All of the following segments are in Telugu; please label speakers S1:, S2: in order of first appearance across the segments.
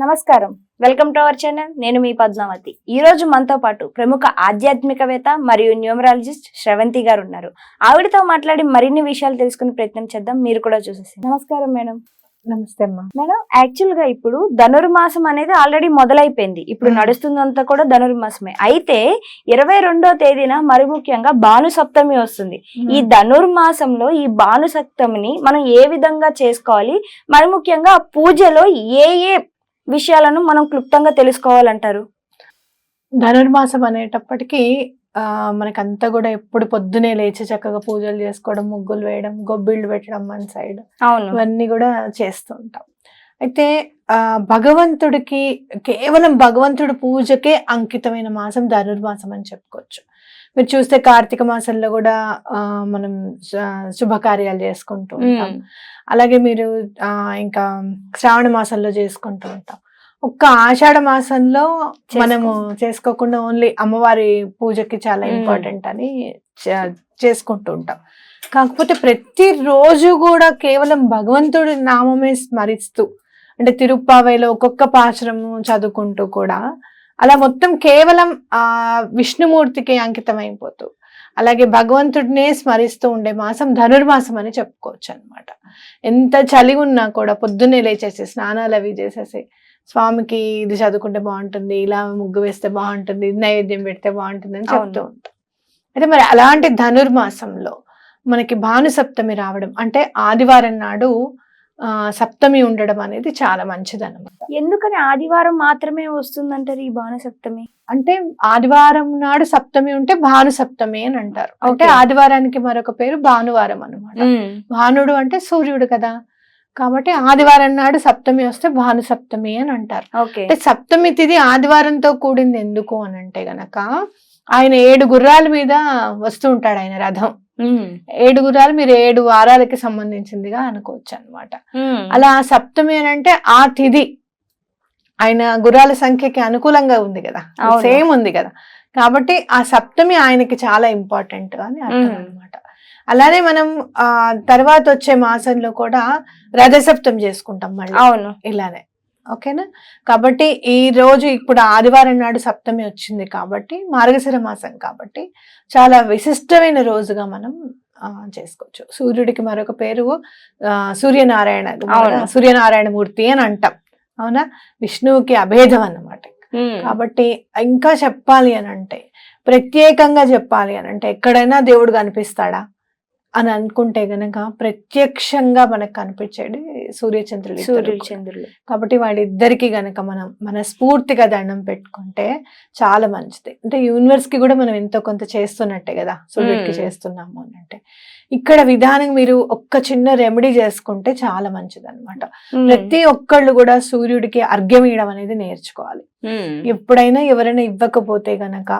S1: నమస్కారం. వెల్కమ్ టు అవర్ ఛానల్ నేను మీ పద్మావతి. ఈ రోజు మనతో పాటు ప్రముఖ ఆధ్యాత్మికవేత్త మరియు న్యూమరాలజిస్ట్ శ్రవంతి గారు ఉన్నారు. ఆవిడతో మాట్లాడి మరిన్ని విషయాలు తెలుసుకునే ప్రయత్నం చేద్దాం. మీరు కూడా చూసేసి నమస్కారం మేడం.
S2: నమస్తే అమ్మా.
S1: మేడం యాక్చువల్గా ఇప్పుడు ధనుర్మాసం అనేది ఆల్రెడీ మొదలైపోయింది. ఇప్పుడు. నడుస్తుందంతా కూడా ధనుర్మాసమే. అయితే ఇరవై రెండో తేదీన మరి ముఖ్యంగా భాను సప్తమి వస్తుంది. ఈ ధనుర్మాసంలో ఈ భాను సప్తమిని మనం ఏ విధంగా చేసుకోవాలి? మరి ముఖ్యంగా పూజలో ఏ ఏ విషయాలను మనం క్లుప్తంగా తెలుసుకోవాలంటారు.
S2: ధనుర్మాసం అనేటప్పటికీ మనకంతా కూడా ఎప్పుడు పొద్దునే లేచి చక్కగా పూజలు చేసుకోవడం ముగ్గులు వేయడం గొబ్బిళ్ళు పెట్టడం మన సైడ్.
S1: అవును.
S2: ఇవన్నీ కూడా చేస్తూ ఉంటాం. అయితే భగవంతుడికి కేవలం భగవంతుడి పూజకే అంకితమైన మాసం ధనుర్మాసం అని చెప్పుకోవచ్చు. మీరు చూస్తే కార్తీక మాసంలో కూడా మనం శుభకార్యాలు చేసుకుంటూ ఉంటాం. అలాగే మీరు ఇంకా శ్రావణ మాసంలో చేసుకుంటూ ఉంటాం. ఒక్క ఆషాఢ మాసంలో మనము చేసుకోకుండా ఓన్లీ అమ్మవారి పూజకి చాలా. ఇంపార్టెంట్ అని చేసుకుంటూ ఉంటాం. కాకపోతే ప్రతిరోజు కూడా కేవలం భగవంతుడి నామమే స్మరిస్తూ అంటే తిరుప్పావైలో ఒక్కొక్క పాశ్రము చదువుకుంటూ కూడా అలా మొత్తం కేవలం ఆ విష్ణుమూర్తికి అంకితం అయిపోతూ అలాగే భగవంతుడినే స్మరిస్తూ ఉండే మాసం ధనుర్మాసం అని చెప్పుకోవచ్చు అనమాట ఎంత చలి ఉన్నా కూడా పొద్దున్నే లేచేసి స్నానాలు అవి చేసేసి స్వామికి ఇది చదువుకుంటే బాగుంటుంది ఇలా ముగ్గు వేస్తే బాగుంటుంది నైవేద్యం పెడితే బాగుంటుంది అని చెప్తూ ఉంటాం. అయితే మరి అలాంటి ధనుర్మాసంలో మనకి భాను సప్తమి రావడం అంటే ఆదివారం నాడు సప్తమి ఉండడం అనేది చాలా మంచిది అనమాట
S1: ఎందుకని ఆదివారం మాత్రమే వస్తుందంటారు ఈ భాను సప్తమి
S2: అంటే ఆదివారం నాడు సప్తమి ఉంటే భాను సప్తమి అని అంటారు. అంటే. ఆదివారానికి మరొక పేరు భానువారం అనమాట భానుడు అంటే సూర్యుడు కదా. కాబట్టి ఆదివారం నాడు సప్తమి వస్తే భాను సప్తమి అని అంటారు. అంటే సప్తమి తిథి ఆదివారంతో కూడింది ఎందుకు అని అంటే గనక ఆయన ఏడు గుర్రాల మీద వస్తూ ఉంటాడు ఆయన రథం. ఏడు గుర్రాలు మీరు ఏడు వారాలకి సంబంధించిందిగా అనుకోవచ్చు అన్నమాట అలా ఆ సప్తమి అని అంటే ఆ తిథి ఆయన గుర్రాల సంఖ్యకి అనుకూలంగా ఉంది కదా. సేమ్ ఉంది కదా. కాబట్టి ఆ సప్తమి ఆయనకి చాలా ఇంపార్టెంట్ అని అర్థం. అనమాట అలానే మనం ఆ తర్వాత వచ్చే మాసంలో కూడా రథసప్తం చేసుకుంటాం మళ్ళీ.
S1: అవును.
S2: ఇలానే. ఓకేనా? కాబట్టి ఈ రోజు ఇప్పుడు ఆదివారం నాడు సప్తమి వచ్చింది కాబట్టి మార్గశిర మాసం కాబట్టి చాలా విశిష్టమైన రోజుగా మనం చేసుకోవచ్చు. సూర్యుడికి మరొక పేరు సూర్యనారాయణ. సూర్యనారాయణ మూర్తి అని అంటాం. అవునా? విష్ణువుకి అభేదం అన్నమాట. కాబట్టి ఇంకా చెప్పాలి అని అంటే ప్రత్యేకంగా చెప్పాలి అని అంటే ఎక్కడైనా దేవుడు కనిపిస్తాడా? అని అనుకుంటే గనక ప్రత్యక్షంగా మనకు కనిపించేది సూర్యచంద్రులు కూడా.
S1: చంద్రులు
S2: కాబట్టి వాళ్ళిద్దరికి గనక మనం మనస్ఫూర్తిగా దండం పెట్టుకుంటే చాలా మంచిది. అంటే యూనివర్స్కి కూడా మనం ఎంతో కొంత చేస్తున్నట్టే కదా సూర్యుడికి. చేస్తున్నాము అని అంటే. ఇక్కడ విధానం మీరు ఒక్క చిన్న రెమెడీ చేసుకుంటే చాలా మంచిది అనమాట ప్రతి ఒక్కళ్ళు కూడా సూర్యుడికి అర్ఘ్యం ఇవ్వడం అనేది నేర్చుకోవాలి. ఎప్పుడైనా ఎవరైనా ఇవ్వకపోతే గనక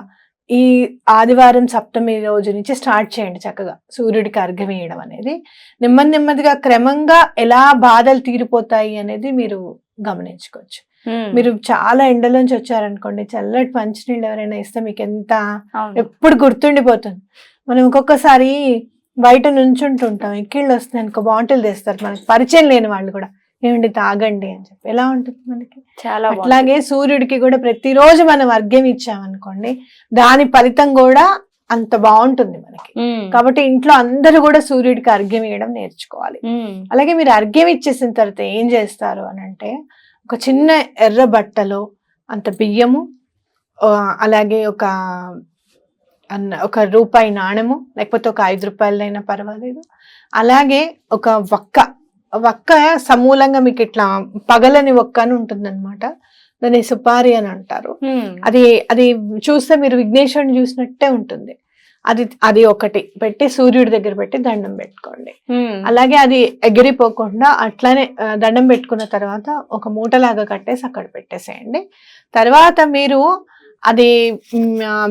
S2: ఈ ఆదివారం సప్తమి రోజు నుంచి స్టార్ట్ చేయండి చక్కగా సూర్యుడికి అర్ఘ్యం వేయడం అనేది. నెమ్మది నెమ్మదిగా క్రమంగా ఎలా బాధలు తీరిపోతాయి అనేది మీరు గమనించుకోవచ్చు. మీరు చాలా ఎండలోంచి వచ్చారనుకోండి చల్లటి మంచినీళ్ళు ఎవరైనా ఇస్తే మీకు ఎంత ఎప్పుడు గుర్తుండిపోతుంది. మనం ఒక్కొక్కసారి బయట నుంచుంటుంటాం ఎక్కిళ్ళు వస్తున్నాయి అనుకో బాటిల్ తెస్తారు మనకి పరిచయం లేని వాళ్ళు కూడా. ఏమండి తాగండి అని చెప్పి ఎలా ఉంటుంది మనకి
S1: చాలా.
S2: అట్లాగే సూర్యుడికి కూడా ప్రతిరోజు మనం అర్ఘ్యం ఇచ్చామనుకోండి దాని ఫలితం కూడా అంత బాగుంటుంది మనకి. కాబట్టి ఇంట్లో అందరూ కూడా సూర్యుడికి అర్ఘ్యం ఇవ్వడం నేర్చుకోవాలి. అలాగే మీరు అర్ఘ్యం ఇచ్చేసిన తర్వాత ఏం చేస్తారు అని అంటే ఒక చిన్న ఎర్ర బట్టలో అంత బియ్యము అలాగే ఒక అన్న ఒక రూపాయి నాణెము లేకపోతే ఒక ఐదు రూపాయలైనా పర్వాలేదు అలాగే ఒక వక్క వక్క సమూలంగా మీకు ఇట్లా పగలని వక్క అని ఉంటుందన్నమాట. దాన్ని సుపారి అని అంటారు. అది అది చూస్తే మీరు విఘ్నేశ్వరుని చూసినట్టే ఉంటుంది. అది అది ఒకటి పెట్టి సూర్యుడి దగ్గర పెట్టి దండం పెట్టుకోండి. అలాగే అది ఎగిరిపోకుండా అట్లానే దండం పెట్టుకున్న తర్వాత ఒక మూటలాగా కట్టేసి అక్కడ పెట్టేసేయండి. తర్వాత మీరు అది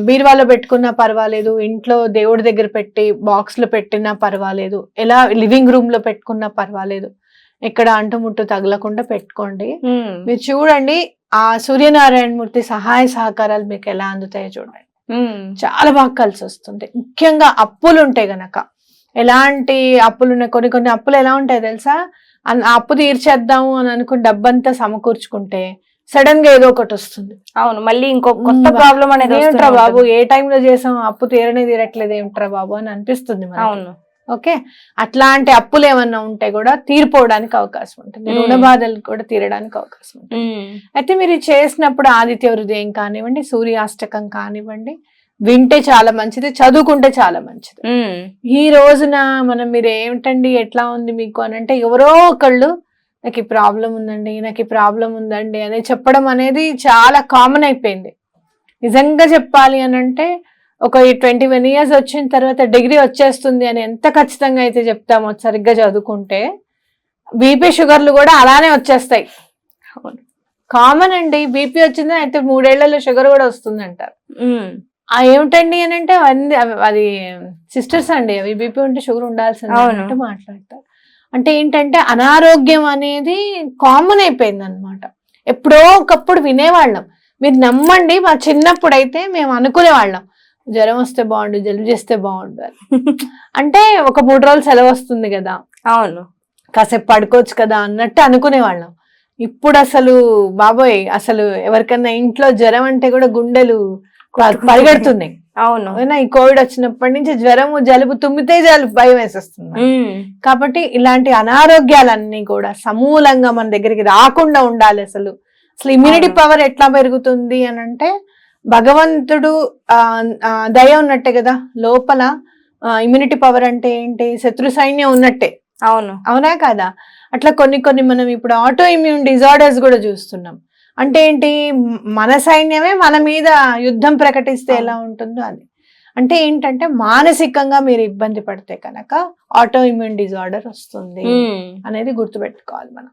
S2: బీరువాలో పెట్టుకున్నా పర్వాలేదు ఇంట్లో దేవుడి దగ్గర పెట్టి బాక్స్లో పెట్టినా పర్వాలేదు ఎలా లివింగ్ రూమ్లో పెట్టుకున్నా పర్వాలేదు ఇక్కడ అంటుముట్టు తగలకుండా పెట్టుకోండి. మీరు చూడండి ఆ సూర్యనారాయణ మూర్తి సహాయ సహకారాలు మీకు ఎలా అందుతాయో చూడండి. చాలా బాగా కలిసి వస్తుంది ముఖ్యంగా అప్పులు ఉంటాయి గనక ఎలాంటి అప్పులు ఉన్నాయి కొన్ని కొన్ని అప్పులు ఎలా ఉంటాయి తెలుసా అప్పు తీర్చేద్దాము అని అనుకుని డబ్బంతా సమకూర్చుకుంటే సడన్గా ఏదో ఒకటి వస్తుంది.
S1: అవును మళ్ళీ ఇంకో కొత్త ప్రాబ్లం అనేది వస్తూనే
S2: బాబు. ఏ టైంలో చేసాం? అప్పు తీరనే తీరట్లేదు ఏమిట్రా బాబు అని అనిపిస్తుంది.
S1: అవును.
S2: ఓకే? అట్లాంటి అప్పులు ఏమన్నా ఉంటే కూడా తీరిపోవడానికి అవకాశం ఉంటుంది. రుణ బాధలు కూడా తీరడానికి అవకాశం ఉంటుంది. అయితే మీరు చేసినప్పుడు ఆదిత్య హృదయం కానివ్వండి సూర్యాష్టకం కానివ్వండి వింటే చాలా మంచిది చదువుకుంటే చాలా మంచిది. ఈ రోజున మనం మీరు ఏమిటండి ఎట్లా ఉంది మీకు అని అంటే ఎవరో ఒకళ్ళు నాకు ఈ ప్రాబ్లం ఉందండి నాకు ఈ ప్రాబ్లం ఉందండి అని చెప్పడం అనేది చాలా కామన్ అయిపోయింది. నిజంగా చెప్పాలి అని అంటే ఒక ట్వంటీ వన్ ఇయర్స్ వచ్చిన తర్వాత డిగ్రీ వచ్చేస్తుంది అని ఎంత ఖచ్చితంగా అయితే చెప్తామో సరిగ్గా చదువుకుంటే బీపీ షుగర్లు కూడా అలానే వచ్చేస్తాయి. కామన్ అండి బీపీ వచ్చింది అయితే మూడేళ్ళలో షుగర్ కూడా వస్తుంది అంటారు ఏమిటండి అని అంటే అది సిస్టర్స్ అండి అవి బీపీ ఉంటే షుగర్ ఉండాల్సింది మాట్లాడతారు. అంటే ఏంటంటే అనారోగ్యం అనేది కామన్ అయిపోయింది అనమాట ఎప్పుడో ఒకప్పుడు వినేవాళ్ళం. మీరు నమ్మండి మా చిన్నప్పుడు అయితే మేము అనుకునేవాళ్ళం. జ్వరం వస్తే బాగుండు జలుబు చేస్తే బాగుండు అంటే ఒక మూడు రోజులు సెలవు వస్తుంది కదా.
S1: అవును.
S2: కాసేపు పడుకోవచ్చు కదా అన్నట్టు అనుకునేవాళ్ళం. ఇప్పుడు అసలు బాబోయ్ అసలు ఎవరికన్నా ఇంట్లో జ్వరం అంటే కూడా గుండెలు పరిగెడుతున్నాయి.
S1: అవును.
S2: ఈ కోవిడ్ వచ్చినప్పటి నుంచి జ్వరము జలుబు తుమ్మితే జలుబు భయం వేసేస్తుంది కాబట్టి ఇలాంటి అనారోగ్యాలన్నీ కూడా సమూలంగా మన దగ్గరికి రాకుండా ఉండాలి అసలు. అసలు ఇమ్యూనిటీ. పవర్ ఎట్లా పెరుగుతుంది అని అంటే భగవంతుడు ఆ, ఆ, దయ ఉన్నట్టే కదా లోపల ఇమ్యూనిటీ పవర్ అంటే ఏంటి? శత్రు సైన్యం ఉన్నట్టే.
S1: అవును.
S2: అవునా కదా? అట్లా కొన్ని కొన్ని మనం ఇప్పుడు ఆటో ఇమ్యూన్ డిజార్డర్స్ కూడా చూస్తున్నాం. అంటే ఏంటి మన సైన్యమే మన మీద యుద్ధం ప్రకటిస్తే ఎలా ఉంటుందో అది. అంటే ఏంటంటే మానసికంగా మీరు ఇబ్బంది పడితే కనుక ఆటో ఇమ్యూన్ డిజార్డర్ వస్తుంది అనేది గుర్తుపెట్టుకోవాలి మనం.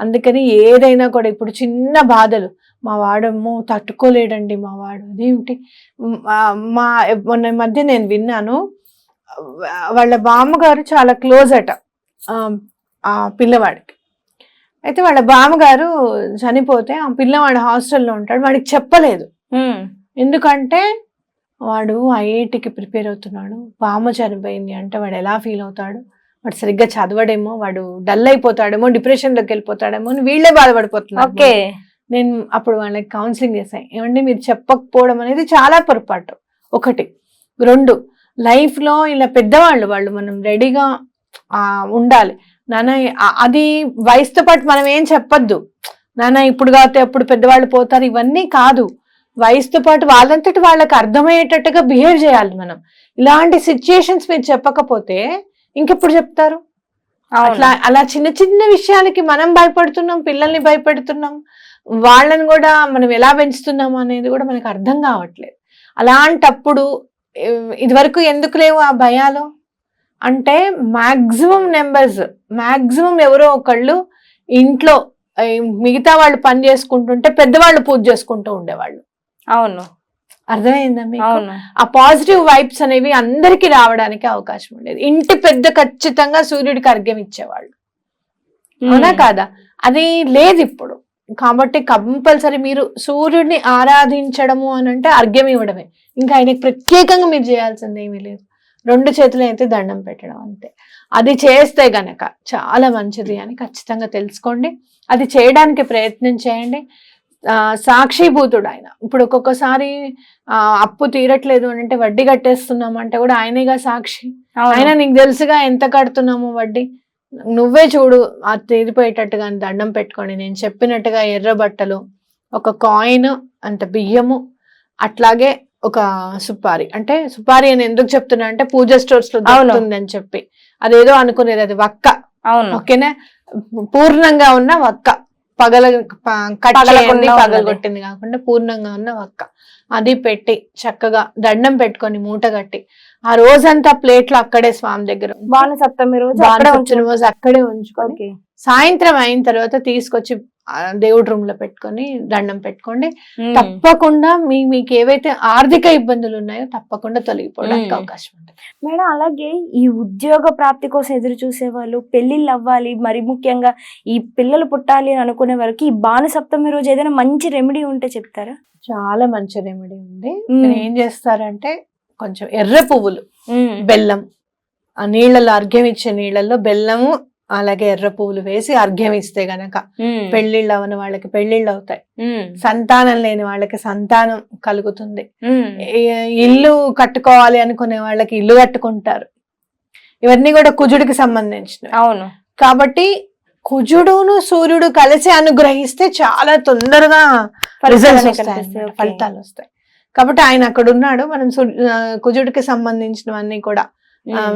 S2: అందుకని ఏదైనా కూడా ఇప్పుడు చిన్న బాధలు మా వాడమ్మో తట్టుకోలేడండి మా వాడు అదేమిటి? మ్, మొన్న మధ్య నేను విన్నాను వాళ్ళ బామ్మగారు చాలా క్లోజ్ అట ఆ పిల్లవాడికి. అయితే వాళ్ళ బామ్మగారు చనిపోతే ఆ పిల్లవాడు హాస్టల్లో ఉంటాడు వాడికి చెప్పలేదు. ఎందుకంటే వాడు ఐఐటికి ప్రిపేర్ అవుతున్నాడు బామ్మ చనిపోయింది అంటే వాడు ఎలా ఫీల్ అవుతాడు? వాడు సరిగ్గా చదవడేమో వాడు డల్ అయిపోతాడేమో డిప్రెషన్లోకి వెళ్ళిపోతాడేమో అని వీళ్ళే బాధపడిపోతున్నారు
S1: ఓకే.
S2: నేను అప్పుడు వాళ్ళకి కౌన్సిలింగ్ చేశాను ఏమంటే మీరు చెప్పకపోవడం అనేది చాలా పొరపాటు. ఒకటి. రెండు. life లో ఇలా పెద్దవాళ్ళు వాళ్ళు మనం రెడీగా ఉండాలి. నాన్న అది వయసుతో పాటు మనం ఏం చెప్పొద్దు. నాన్న ఇప్పుడు కాకపోతే అప్పుడు పెద్దవాళ్ళు పోతారు ఇవన్నీ కాదు. వయసుతో పాటు వాళ్ళంతటి వాళ్ళకి అర్థమయ్యేటట్టుగా బిహేవ్ చేయాలి మనం. ఇలాంటి సిచ్యుయేషన్స్ మీరు చెప్పకపోతే ఇంకెప్పుడు చెప్తారు? అట్లా అలా చిన్న చిన్న విషయాలకి మనం భయపడుతున్నాం పిల్లల్ని భయపెడుతున్నాం వాళ్ళని కూడా మనం ఎలా పెంచుతున్నాం అనేది కూడా మనకు అర్థం కావట్లేదు. అలాంటప్పుడు ఇదివరకు ఎందుకు లేవు ఆ భయాలు? అంటే మాక్సిమం నెంబర్స్ మాక్సిమం ఎవరో ఒకళ్ళు ఇంట్లో మిగతా వాళ్ళు పని చేసుకుంటుంటే పెద్దవాళ్ళు పూజ చేసుకుంటూ ఉండేవాళ్ళు.
S1: అవును.
S2: అర్థమైందా మీకు? ఆ పాజిటివ్ వైబ్స్ అనేవి అందరికి రావడానికి అవకాశం ఉండేది. ఇంటి పెద్ద ఖచ్చితంగా సూర్యుడికి అర్ఘ్యం ఇచ్చేవాళ్ళు. అవునా కాదా? అది లేదు ఇప్పుడు. కాబట్టి కంపల్సరీ మీరు సూర్యుడిని ఆరాధించడము అని అంటే అర్ఘ్యం ఇవ్వడమే. ఇంకా ఆయనకి ప్రత్యేకంగా మీరు చేయాల్సింది ఏమీ లేదు. రెండు చేతులు అయితే దండం పెట్టడం అంతే. అది చేస్తే గనక చాలా మంచిది అని ఖచ్చితంగా తెలుసుకోండి. అది చేయడానికి ప్రయత్నం చేయండి. ఆ, సాక్షిభూతుడు ఆయన ఇప్పుడు ఒక్కొక్కసారి అప్పు తీరట్లేదు అని అంటే వడ్డీ కట్టేస్తున్నాం అంటే కూడా ఆయనేగా సాక్షి. అయినా నీకు తెలుసుగా ఎంత కడుతున్నాము వడ్డీ? నువ్వే చూడు ఆ తీరిపోయేటట్టుగా దండం పెట్టుకొని నేను చెప్పినట్టుగా ఎర్ర బట్టలు ఒక కాయిన్ అంత బియ్యము అట్లాగే ఒక సుపారి. అంటే సుపారి అని ఎందుకు చెప్తున్నా అంటే పూజ
S1: స్టోర్స్లో.
S2: దొరుకుతుంది అని చెప్పి. అదేదో అనుకునేది అది వక్క.
S1: అవును.
S2: ఓకేనా? పూర్ణంగా ఉన్న వక్క. పగల కట్ చేయండి
S1: ఉన్నది.
S2: పగలగొట్టింది కాకుండా పూర్ణంగా ఉన్న వక్క. అది పెట్టి చక్కగా దండం పెట్టుకొని మూట కట్టి ఆ రోజంతా ప్లేట్లు అక్కడే స్వామి దగ్గర
S1: భాను సప్తమి రోజు అక్కడే
S2: సప్తమి
S1: ఉంచు
S2: రోజు అక్కడే ఉంచుకొని
S1: ఓకే.
S2: సాయంత్రం అయిన తర్వాత తీసుకొచ్చి దేవుడి రూమ్లో పెట్టుకొని దండం పెట్టుకోండి. తప్పకుండా మీ మీకు ఏవైతే ఆర్థిక ఇబ్బందులు ఉన్నాయో తప్పకుండా తొలగిపోవడానికి. అవకాశం ఉంటుంది.
S1: మేడం అలాగే ఈ ఉద్యోగ ప్రాప్తి కోసం ఎదురు చూసే వాళ్ళు పెళ్ళిళ్ళు అవ్వాలి మరి ముఖ్యంగా ఈ పిల్లలు పుట్టాలి అని అనుకునే వారికి ఈ భాను సప్తమి రోజు ఏదైనా మంచి రెమెడీ ఉంటే చెప్తారా?
S2: చాలా మంచి రెమెడీ ఉంది. ఏం చేస్తారంటే కొంచెం ఎర్ర పువ్వులు బెల్లం. ఆ నీళ్ళలో అర్ఘ్యం ఇచ్చే నీళ్ళల్లో బెల్లము అలాగే ఎర్ర పువ్వులు వేసి అర్ఘ్యం ఇస్తే గనక పెళ్ళిళ్ళు అవని వాళ్ళకి పెళ్ళిళ్ళు అవుతాయి. సంతానం లేని వాళ్ళకి సంతానం కలుగుతుంది. ఇల్లు కట్టుకోవాలి అనుకునే వాళ్ళకి ఇల్లు కట్టుకుంటారు. ఇవన్నీ కూడా కుజుడికి సంబంధించినవి.
S1: అవును.
S2: కాబట్టి కుజుడును సూర్యుడు కలిసి అనుగ్రహిస్తే చాలా తొందరగా రిజల్ట్స్
S1: ఫలితాలు
S2: వస్తాయి. ఫలితాలు కాబట్టి ఆయన అక్కడ ఉన్నాడు మనం కుజుడికి సంబంధించినవన్నీ కూడా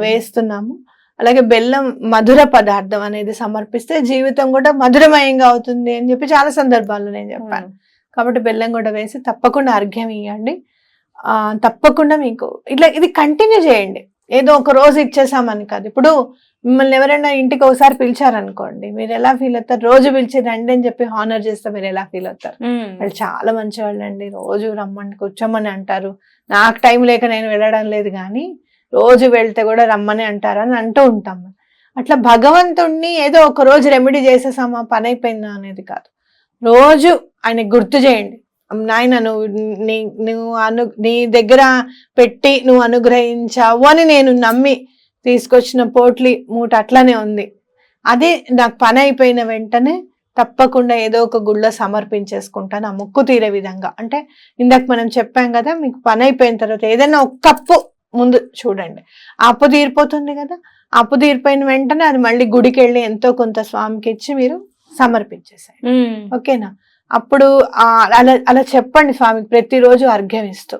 S2: వేస్తున్నాము. అలాగే బెల్లం మధుర పదార్థం అనేది సమర్పిస్తే జీవితం కూడా మధురమయంగా అవుతుంది అని చెప్పి చాలా సందర్భాల్లో నేను చెప్పాను. కాబట్టి బెల్లం కూడా వేసి తప్పకుండా అర్ఘ్యం ఇవ్వండి ఆ, తప్పకుండా మీకు ఇట్లా ఇది కంటిన్యూ చేయండి. ఏదో ఒక రోజు ఇచ్చేసామని కాదు. ఇప్పుడు మిమ్మల్ని ఎవరైనా ఇంటికి ఒకసారి పిలిచారనుకోండి మీరు ఎలా ఫీల్ అవుతారు? రోజు పిలిచి రండి అని చెప్పి హానర్ చేస్తే మీరు ఎలా ఫీల్ అవుతారు? వాళ్ళు చాలా మంచి వాళ్ళండి రోజు రమ్మని కూర్చోమని అంటారు. నాకు టైం లేక నేను వెళ్ళడం లేదు కానీ రోజు వెళ్తే కూడా రమ్మని అంటారని అని అంటూ ఉంటాం. అట్లా భగవంతుణ్ణి ఏదో ఒక రోజు రెమెడీ చేసేసామా పని అయిపోయిందా అనేది కాదు. రోజు ఆయన గుర్తు చేయండి. నాయన నువ్వు నీ నువ్వు అను నీ దగ్గర పెట్టి నువ్వు అనుగ్రహించావు అని నేను నమ్మి తీసుకొచ్చిన పోట్లి మూట అట్లానే ఉంది. అది నాకు పని అయిపోయిన వెంటనే తప్పకుండా ఏదో ఒక గుళ్ళో సమర్పించేసుకుంటాను ఆ ముక్కు తీరే విధంగా. అంటే ఇందాక మనం చెప్పాం కదా మీకు పని అయిపోయిన తర్వాత ఏదైనా ఒక కప్పు ముందు చూడండి. అప్పు తీరిపోతుంది కదా. అప్పు తీరిపోయిన వెంటనే అది మళ్ళీ గుడికి వెళ్ళి ఎంతో కొంత స్వామికి ఇచ్చి మీరు సమర్పించేసాయి ఓకేనా? అప్పుడు ఆ అలా అలా చెప్పండి స్వామికి ప్రతిరోజు అర్ఘ్యం ఇస్తూ.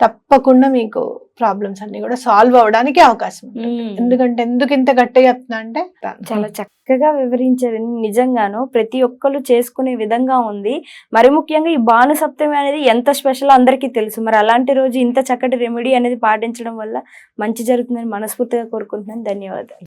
S2: తప్పకుండా మీకు ప్రాబ్లమ్స్ అన్ని కూడా సాల్వ్ అవడానికి అవకాశం
S1: ఉమ్.
S2: ఎందుకంటే ఎందుకు ఇంత గట్టిగా చెప్తున్నా అంటే
S1: చాలా చక్కగా వివరించారు. నిజంగాను ప్రతి ఒక్కరు చేసుకునే విధంగా ఉంది. మరి ముఖ్యంగా ఈ భాను సప్తమి అనేది ఎంత స్పెషల్ అందరికీ తెలుసు. మరి అలాంటి రోజు ఇంత చక్కటి రెమెడీ అనేది పాటించడం వల్ల మంచి జరుగుతుందని మనస్ఫూర్తిగా కోరుకుంటున్నాను. ధన్యవాదాలు.